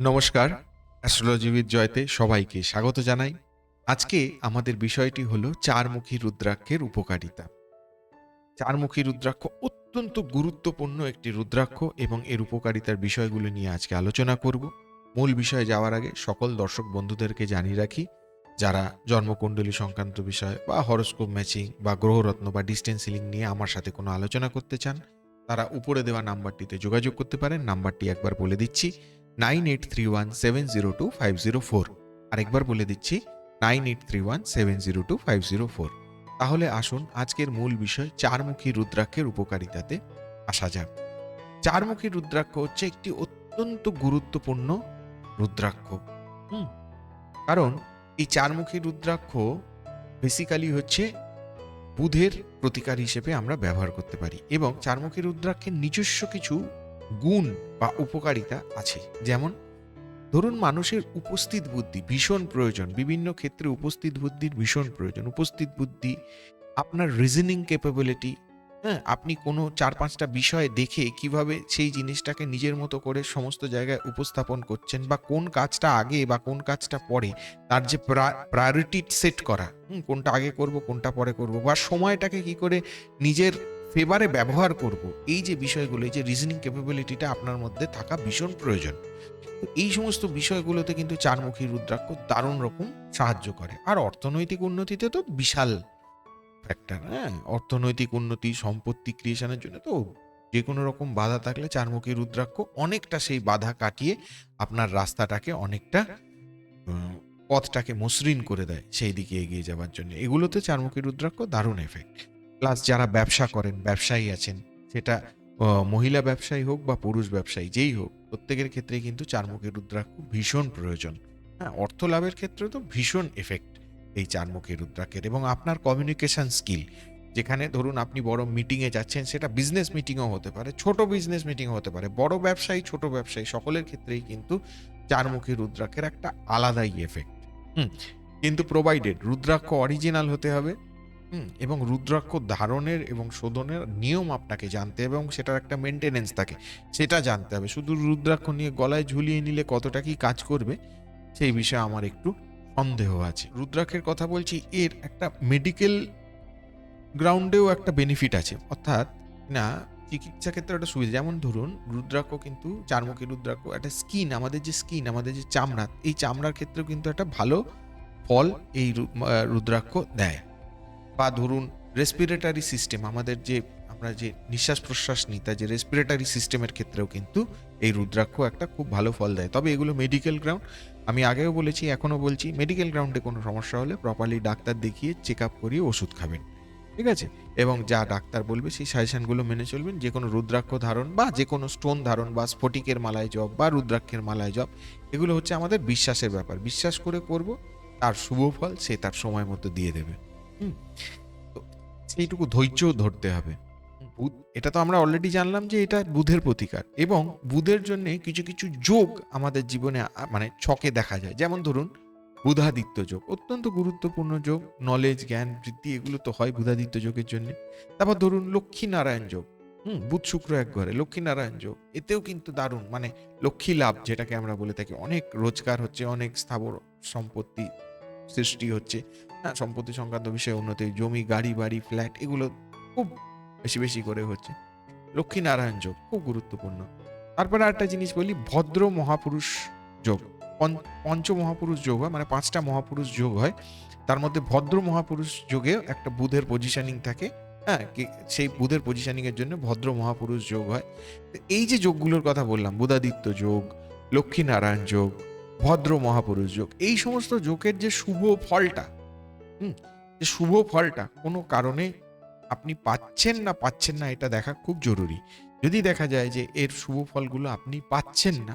নমস্কার, অ্যাস্ট্রোলজিবিদ জয়তে সবাইকে স্বাগত জানাই। আজকে আমাদের বিষয়টি হলো চারমুখী রুদ্রাক্ষের উপকারিতা। চারমুখী রুদ্রাক্ষ অত্যন্ত গুরুত্বপূর্ণ একটি রুদ্রাক্ষ এবং এর উপকারিতার বিষয়গুলো নিয়ে আজকে আলোচনা করব। মূল বিষয়ে যাওয়ার আগে সকল দর্শক বন্ধুদেরকে জানিয়ে রাখি, যারা জন্মকুণ্ডলী সংক্রান্ত বিষয় বা হরস্কোপ ম্যাচিং বা গ্রহরত্ন বা ডিস্টেন্স সিলিং নিয়ে আমার সাথে কোনো আলোচনা করতে চান, তারা উপরে দেওয়া নাম্বারটিতে যোগাযোগ করতে পারেন। নাম্বারটি একবার বলে দিচ্ছি nine eight three one seven zero two five zero four. আরেকবার বলে দিচ্ছি, nine eight three one seven zero two five zero four. তাহলে আসুন আজকের মূল বিষয় চারমুখী রুদ্রাক্ষের উপকারিতাতে আসা যাক। চারমুখী রুদ্রাক্ষ হচ্ছে একটি অত্যন্ত গুরুত্বপূর্ণ রুদ্রাক্ষ। হুম? কারণ এই চারমুখী রুদ্রাক্ষ বেসিক্যালি হচ্ছে বুধের প্রতিকার হিসেবে আমরা ব্যবহার করতে পারি এবং চারমুখী রুদ্রাক্ষের নিজস্ব কিছু গুণ বা উপকারিতা আছে। যেমন, ধরুন মানুষের উপস্থিত বুদ্ধি ভীষণ প্রয়োজন। বিভিন্ন ক্ষেত্রে উপস্থিত বুদ্ধির ভীষণ প্রয়োজন। উপস্থিত বুদ্ধি আপনার রিজনিং ক্যাপাবিলিটি হ্যাঁ? আপনি কোনো চার পাঁচটা বিষয় দেখে কীভাবে সেই জিনিসটাকে নিজের মতো করে সমস্ত জায়গায় উপস্থাপন করছেন বা কোন কাজটা আগে বা কোন কাজটা পরে তার যে প্রায়োরিটি সেট করা কোনটা আগে করব, কোনটা পরে করব বা সময়টাকে কি করে নিজের ফেভারে ব্যবহার করব। এই যে বিষয়গুলো, এই যে রিজনিং ক্যাপাবিলিটিটা আপনার মধ্যে থাকা ভীষণ প্রয়োজন। এই সমস্ত বিষয়গুলোতে কিন্তু চারমুখী রুদ্রাক্ষ দারুণ রকম সাহায্য করে। আর অর্থনৈতিক উন্নতিতে তো বিশাল ফ্যাক্টর হ্যাঁ? অর্থনৈতিক উন্নতি, সম্পত্তি ক্রিয়েশনের জন্য তো যে কোনো রকম বাধা থাকলে চারমুখী রুদ্রাক্ষ অনেকটা সেই বাধা কাটিয়ে আপনার রাস্তাটাকে অনেকটা পথটাকে মসৃণ করে দেয় সেই দিকে এগিয়ে যাওয়ার জন্য। এগুলোতে চারমুখী রুদ্রাক্ষ দারুণ এফেক্ট প্লাস যারা ব্যবসা করেন, ব্যবসায়ী আছেন, সেটা মহিলা ব্যবসায়ী হোক বা পুরুষ ব্যবসায়ী, যেই হোক, প্রত্যেকের ক্ষেত্রে কিন্তু চারমুখী রুদ্রাক্ষ ভীষণ প্রয়োজন। হ্যাঁ অর্থ লাভের ক্ষেত্রে তো ভীষণ এফেক্ট এই চারমুখী রুদ্রাক্ষের এবং আপনার কমিউনিকেশন স্কিল যেখানে ধরুন আপনি বড় মিটিংয়ে যাচ্ছেন, সেটা বিজনেস মিটিংও হতে পারে, ছোট বিজনেস মিটিংও হতে পারে, বড় ব্যবসায়ী, ছোট ব্যবসায়ী, সকলের ক্ষেত্রেই কিন্তু চারমুখী রুদ্রাক্ষের একটা আলাদাই এফেক্ট হুম, কিন্তু প্রোভাইডেড রুদ্রাক্ষ অরিজিনাল হতে হবে এবং রুদ্রাক্ষ ধারণের এবং শোধনের নিয়ম আপনাকে জানতে হবে এবং সেটার একটা মেনটেনেন্স থাকে, সেটা জানতে হবে। শুধু রুদ্রাক্ষ নিয়ে গলায় ঝুলিয়ে নিলে কতটা কি কাজ করবে, সেই বিষয়ে আমার একটু সন্দেহ আছে। রুদ্রাক্ষের কথা বলছি, এর একটা মেডিকেল গ্রাউন্ডেও একটা বেনিফিট আছে। অর্থাৎ না, চিকিৎসা ক্ষেত্রে একটা সুবিধা। যেমন ধরুন, রুদ্রাক্ষ কিন্তু, চারমুখী রুদ্রাক্ষ, একটা স্কিন আমাদের যে স্কিন আমাদের যে চামড়া, এই চামড়ার ক্ষেত্রেও কিন্তু একটা ভালো ফল এই রুদ্রাক্ষ দেয়। বা ধরুন রেসপিরেটারি সিস্টেম আমাদের যে, আমরা যে নিঃশ্বাস প্রশ্বাস নিই, তার যে রেসপিরেটারি সিস্টেমের ক্ষেত্রেও কিন্তু এই রুদ্রাক্ষ একটা খুব ভালো ফল দেয়। তবে এগুলো মেডিকেল গ্রাউন্ড আমি আগেও বলেছি, এখনও বলছি মেডিকেল গ্রাউন্ডে কোনো সমস্যা হলে প্রপারলি ডাক্তার দেখিয়ে চেক আপ করিয়ে ওষুধ খাবেন, ঠিক আছে? এবং যা ডাক্তার বলবে, সেই সাজেশনগুলো মেনে চলবেন, যে কোনো রুদ্রাক্ষ ধারণ বা যে কোনো স্টোন ধারণ বা স্ফটিকের মালায় জপ বা রুদ্রাক্ষের মালায় জপ এগুলো হচ্ছে আমাদের বিশ্বাসের ব্যাপার। বিশ্বাস করে করব, তার শুভ ফল সে তার সময় মতো দিয়ে দেবে। তো সেইটুকু ধৈর্যও ধরতে হবে। বুধ এটা তো আমরা অলরেডি জানলাম যে এটা বুধের প্রতিকার এবং বুধের জন্য কিছু কিছু যোগ আমাদের জীবনে মানে ছকে দেখা যায়। যেমন ধরুন বুধাদিত্য যোগ অত্যন্ত গুরুত্বপূর্ণ যোগ। নলেজ জ্ঞান বৃদ্ধি এগুলো তো হয় বুধাদিত্য যোগের জন্য। তারপর ধরুন লক্ষ্মী নারায়ণ যোগ। হুম বুধ শুক্র এক ঘরে লক্ষ্মী নারায়ণ যোগ। এতেও কিন্তু দারুণ মানে লক্ষ্মী লাভ যেটাকে আমরা বলে থাকি অনেক রোজগার হচ্ছে অনেক স্থাবর সম্পত্তি সৃষ্টি হচ্ছে। হ্যাঁ সম্পত্তি সংক্রান্ত বিষয়ে উন্নতি, জমি, গাড়ি, বাড়ি ফ্ল্যাট এগুলো খুব বেশি বেশি করে হচ্ছে। লক্ষ্মী নারায়ণ যোগ খুব গুরুত্বপূর্ণ। তারপরে একটা জিনিস বলি, ভদ্র মহাপুরুষ যোগ। পঞ্চ- মহাপুরুষ যোগ হয় মানে পাঁচটা মহাপুরুষ যোগ হয়। তার মধ্যে ভদ্র মহাপুরুষ যোগে একটা বুধের পজিশনিং থাকে। হ্যাঁ সেই বুধের পজিশনিং এর জন্য ভদ্র মহাপুরুষ যোগ হয়। এই যে যোগগুলোর কথা বললাম, বুধাদিত্য যোগ লক্ষ্মী নারায়ণ যোগ ভদ্র মহাপুরুষ যোগ। এই সমস্ত যোগের যে শুভ ফলটা, হুম, যে শুভ ফলটা, কোনো কারণে আপনি পাচ্ছেন না পাচ্ছেন না, এটা দেখা খুব জরুরি। যদি দেখা যায় যে এর শুভ ফলগুলো আপনি পাচ্ছেন না,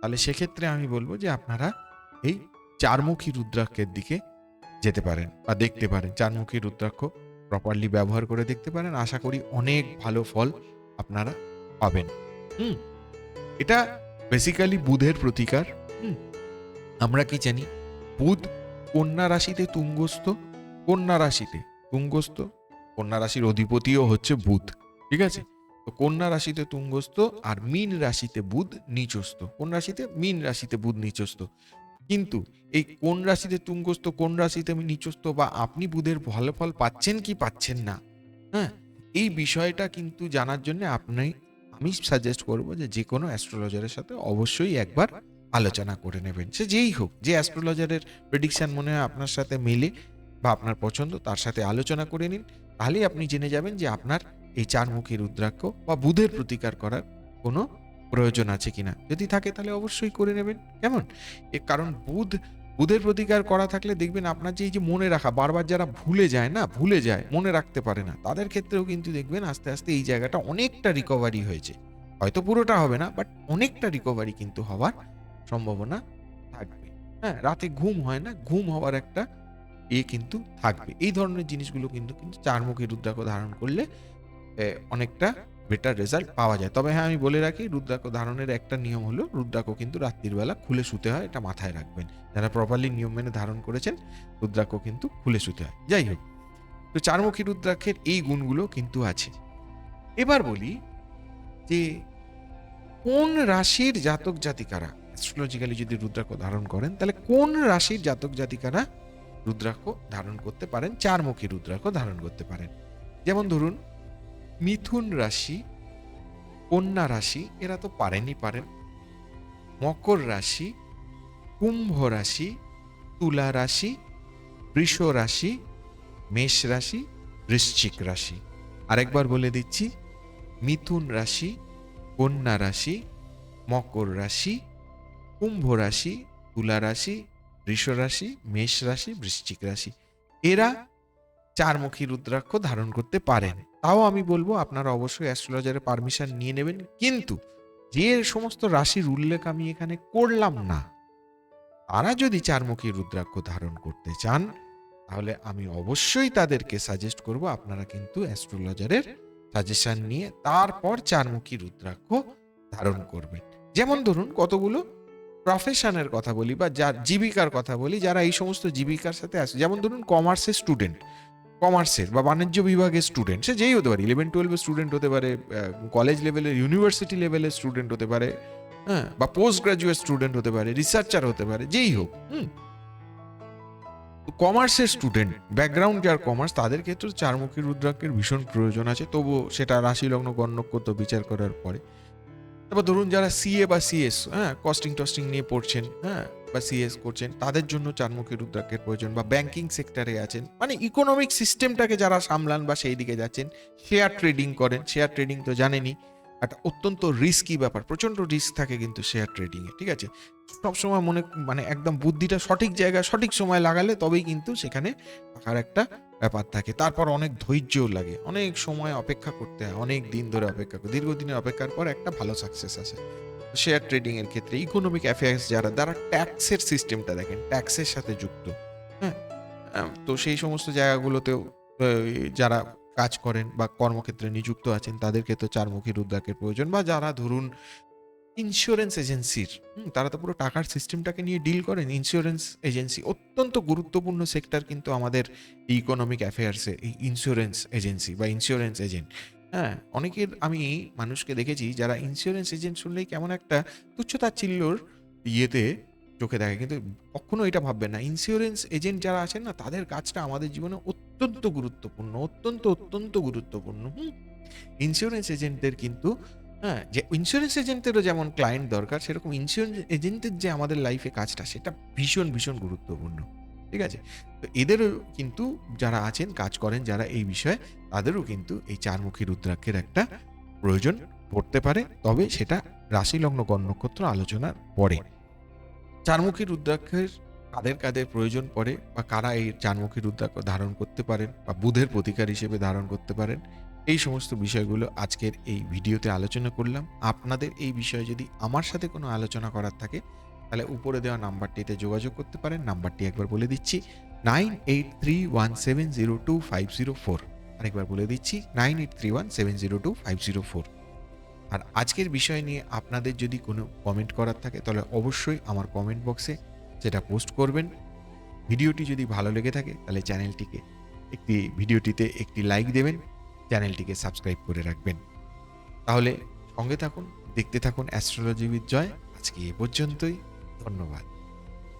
তাহলে সেক্ষেত্রে আমি বলব যে আপনারা এই চারমুখী রুদ্রাক্ষের দিকে যেতে পারেন বা দেখতে পারেন। চারমুখী রুদ্রাক্ষ প্রপারলি ব্যবহার করে দেখতে পারেন। আশা করি অনেক ভালো ফল আপনারা পাবেন। হুম, এটা বেসিক্যালি বুধের প্রতিকার। হুম আমরা কি জানি? বুধ কন্যা রাশিতে তুঙ্গস্থ, কন্যা রাশিতে তুঙ্গস্থ, কন্যা রাশির অধিপতিও হচ্ছে বুধ, ঠিক আছে? তো কন্যা রাশিতে তুঙ্গস্থ আর মীন রাশিতে বুধ নিচস্থ, কোন রাশিতে? মীন রাশিতে বুধ নিচস্থ। কিন্তু এই কোন রাশিতে তুঙ্গস্থ, কোন রাশিতে আমি নিচস্থ বা আপনি বুধের ভালো ফল পাচ্ছেন কি পাচ্ছেন না হ্যাঁ? এই বিষয়টা কিন্তু জানার জন্য আপনি আমি সাজেস্ট করব যে যে কোনো অ্যাস্ট্রোলজারের সাথে অবশ্যই একবার আলোচনা করে নেবেন। সে যেই হোক, যে অ্যাস্ট্রোলজারের প্রেডিকশান মনে হয় আপনার সাথে মেলে বা আপনার পছন্দ, তার সাথে আলোচনা করে নিন। তাহলেই আপনি জেনে যাবেন যে আপনার এই চারমুখী রুদ্রাক্ষ বা বুধের প্রতিকার করার কোনো প্রয়োজন আছে কিনা। যদি থাকে তাহলে অবশ্যই করে নেবেন। কেমন? এ কারণ বুধ, বুধের প্রতিকার করা থাকলে দেখবেন আপনার যে এই যে মনে রাখা, বারবার যারা ভুলে যায় না, ভুলে যায়, মনে রাখতে পারে না। তাদের ক্ষেত্রেও কিন্তু দেখবেন আস্তে আস্তে এই জায়গাটা অনেকটা রিকভারি হয়েছে। হয়তো পুরোটা হবে না বাট অনেকটা রিকভারি কিন্তু হওয়ার সম্ভাবনা থাকবে। হ্যাঁ রাতে ঘুম হয় না, ঘুম হওয়ার একটা এ কিন্তু থাকবে। এই ধরনের জিনিসগুলো কিন্তু কিন্তু চারমুখী রুদ্রাক্ষ ধারণ করলে অনেকটা বেটার রেজাল্ট পাওয়া যায়। তবে হ্যাঁ আমি বলে রাখি, রুদ্রাক্ষ ধারণের একটা নিয়ম হলো, রুদ্রাক্ষ কিন্তু রাত্রির বেলা খুলে শুতে হয়, এটা মাথায় রাখবেন। যারা প্রপারলি নিয়ম মেনে ধারণ করেছেন, রুদ্রাক্ষ কিন্তু খুলে শুতে হয়। যাই হোক, তো চারমুখী রুদ্রাক্ষের এই গুণগুলো কিন্তু আছে। এবার বলি যে, কোন রাশির জাতক জাতিকারা অ্যাস্ট্রোলজিক্যালি যদি রুদ্রাক্ষ ধারণ করেন, তাহলে কোন রাশির জাতক জাতিকারা রুদ্রাক্ষ ধারণ করতে পারেন? চারমুখী রুদ্রাক্ষ ধারণ করতে পারেন। যেমন ধরুন, মিথুন রাশি, কন্যা রাশি, এরা তো পারেনই পারেন। মকর রাশি, কুম্ভ রাশি, তুলা রাশি, বৃষ রাশি, মেষ রাশি, বৃশ্চিক রাশি। আরেকবার বলে দিচ্ছি, মিথুন রাশি, কন্যা রাশি, মকর রাশি কুম্ভ রাশি, তুলা রাশি, বৃষ রাশি, মেষ রাশি, বৃশ্চিক রাশি। এরা চারমুখী রুদ্রাক্ষ ধারণ করতে পারেন। তাও আমি বলব, আপনারা অবশ্যই অ্যাস্ট্রোলজারের পারমিশন নিয়ে নেবেন। কিন্তু যে সমস্ত রাশির উল্লেখ আমি এখানে করলাম না, তারা যদি চারমুখী রুদ্রাক্ষ ধারণ করতে চান, তাহলে আমি অবশ্যই তাদেরকে সাজেস্ট করব, আপনারা কিন্তু অ্যাস্ট্রোলজারের সাজেশন নিয়ে তারপর চারমুখী রুদ্রাক্ষ ধারণ করবেন। যেমন ধরুন, কতগুলো? প্রফেশনের কথা বলি বা যার জীবিকার কথা বলি, যারা এই সমস্ত জীবিকার সাথে আছে, যেমন ধরুন কমার্সের স্টুডেন্ট কমার্সের বা বাণিজ্য বিভাগের স্টুডেন্ট সে যেই হতে পারে ইলেভেন টুয়েলভের স্টুডেন্ট হতে পারে কলেজ লেভেলের ইউনিভার্সিটি লেভেলের স্টুডেন্ট হতে পারে হ্যাঁ বা পোস্ট গ্রাজুয়েট স্টুডেন্ট হতে পারে রিসার্চার হতে পারে, যেই হোক, হুম। কমার্সের স্টুডেন্ট ব্যাকগ্রাউন্ড যার কমার্স, তাদের ক্ষেত্রে চারমুখী রুদ্রাক্ষের ভীষণ প্রয়োজন আছে, তবুও সেটা রাশি লগ্ন গণ্যকত বিচার করার পরে। তারপর ধরুন যারা সিএ বা সিএস হ্যাঁ কস্টিং টস্টিং নিয়ে পড়ছেন হ্যাঁ বা সিএস করছেন, তাদের জন্য চারমুখী রুদ্রাক্ষের প্রয়োজন বা ব্যাংকিং সেক্টরে আছেন মানে ইকোনমিক সিস্টেমটাকে যারা সামলান বা সেই দিকে যাচ্ছেন শেয়ার ট্রেডিং করেন শেয়ার ট্রেডিং তো জানেনই, একটা অত্যন্ত রিস্কি ব্যাপার, প্রচণ্ড রিস্ক থাকে কিন্তু শেয়ার ট্রেডিংয়ে ঠিক আছে? সবসময় মনে মানে একদম বুদ্ধিটা সঠিক জায়গায় সঠিক সময় লাগালে তবেই কিন্তু সেখানে টাকার একটা ব্যাপার থাকে। তারপর অনেক ধৈর্যও লাগে। অনেক সময় অপেক্ষা করতে হয়। অনেক দিন ধরে অপেক্ষা করে, দীর্ঘদিনের অপেক্ষার পর একটা ভালো সাকসেস আসে। শেয়ার ট্রেডিং এর ক্ষেত্রে ইকোনমিক অ্যাফেয়ার্স যারা যারা ট্যাক্সের সিস্টেমটা দেখেন। ট্যাক্সের সাথে যুক্ত। হ্যাঁ? তো সেই সমস্ত জায়গাগুলোতেও যারা কাজ করেন বা কর্মক্ষেত্রে নিযুক্ত আছেন, তাদেরকে তো চারমুখী রুদ্রাকের প্রয়োজন। বা যারা ধরুন ইন্স্যুরেন্স এজেন্সির তারা তো পুরো টাকার সিস্টেমটাকে নিয়ে ডিল করেন। ইন্স্যুরেন্স এজেন্সি অত্যন্ত গুরুত্বপূর্ণ সেক্টর কিন্তু আমাদের ইকোনমিক অ্যাফেয়ার্সে এই ইন্স্যুরেন্স এজেন্সি বা ইন্স্যুরেন্স এজেন্ট হ্যাঁ অনেকের আমি মানুষকে দেখেছি যারা ইন্স্যুরেন্স এজেন্ট শুনলেই কেমন একটা তুচ্ছতাচ্ছিল্যর ইয়েতে চোখে দেখে, কিন্তু কখনো এটা ভাববেন না। ইন্স্যুরেন্স এজেন্ট যারা আছেন না, তাদের কাজটা আমাদের জীবনে অত্যন্ত গুরুত্বপূর্ণ, অত্যন্ত অত্যন্ত গুরুত্বপূর্ণ, হুম। ইন্স্যুরেন্স এজেন্টদের কিন্তু হ্যাঁ যে ইন্স্যুরেন্স এজেন্টেরও যেমন ক্লায়েন্ট দরকার, সেরকম ইন্স্যুরেন্স এজেন্টের যে আমাদের লাইফে কাজটা, সেটা ভীষণ ভীষণ গুরুত্বপূর্ণ। ঠিক আছে? তো এদেরও কিন্তু যারা আছেন, কাজ করেন যারা এই বিষয়ে, তাদেরও কিন্তু এই চারমুখী রুদ্রাক্ষের একটা প্রয়োজন পড়তে পারে। তবে সেটা রাশি রাশিলগ্ন গণনক্ষত্র আলোচনার পরে। চারমুখী রুদ্রাক্ষের কাদের কাদের প্রয়োজন পড়ে, বা কারা এই চারমুখী রুদ্রাক্ষ ধারণ করতে পারেন, বা বুধের প্রতিকার হিসেবে ধারণ করতে পারেন এই সমস্ত বিষয়গুলো আজকের এই ভিডিওতে আলোচনা করলাম। আপনাদের এই বিষয়ে যদি আমার সাথে কোনো আলোচনা করার থাকে, তাহলে উপরে দেওয়া নাম্বারটিতে যোগাযোগ করতে পারেন। নাম্বারটি একবার বলে দিচ্ছি, nine eight three one seven zero two five zero four. আরেকবার বলে দিচ্ছি, nine eight three one seven zero two five zero four. আর আজকের বিষয় নিয়ে আপনাদের যদি কোনো কমেন্ট করার থাকে, তাহলে অবশ্যই আমার কমেন্ট বক্সে সেটা পোস্ট করবেন। ভিডিওটি যদি ভালো লেগে থাকে, তাহলে চ্যানেলটিকে একটি, ভিডিওটিতে একটি লাইক দেবেন। চ্যানেলটিকে সাবস্ক্রাইব করে রাখবেন। তাহলে সঙ্গে থাকুন, দেখতে থাকুন অ্যাস্ট্রোলজি উইথ জয় আজকে এ পর্যন্তই, ধন্যবাদ।